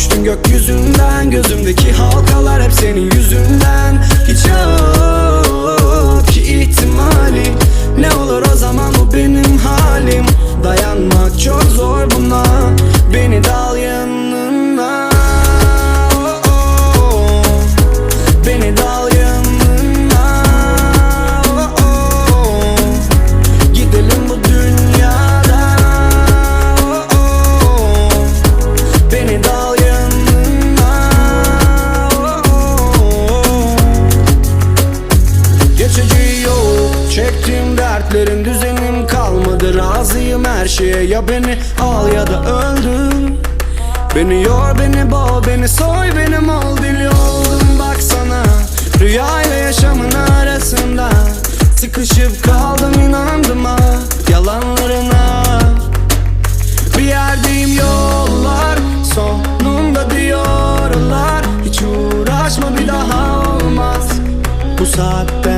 Düştün gökyüzünden Gözümdeki halkalar hep senin yüzünden yok Çektiğim dertlerin düzenim kalmadı. Razıyım her şeye. Ya beni al ya da öldür. Beni yor beni boğ beni soy benim ol deli oldum baksana Rüya ile yaşamın arasında Sıkışıp kaldım inandım ha. Yalanlarına bir yerdeyim yollar Sonunda diyorlar. Hiç uğraşma bir daha olmaz. Bu saatten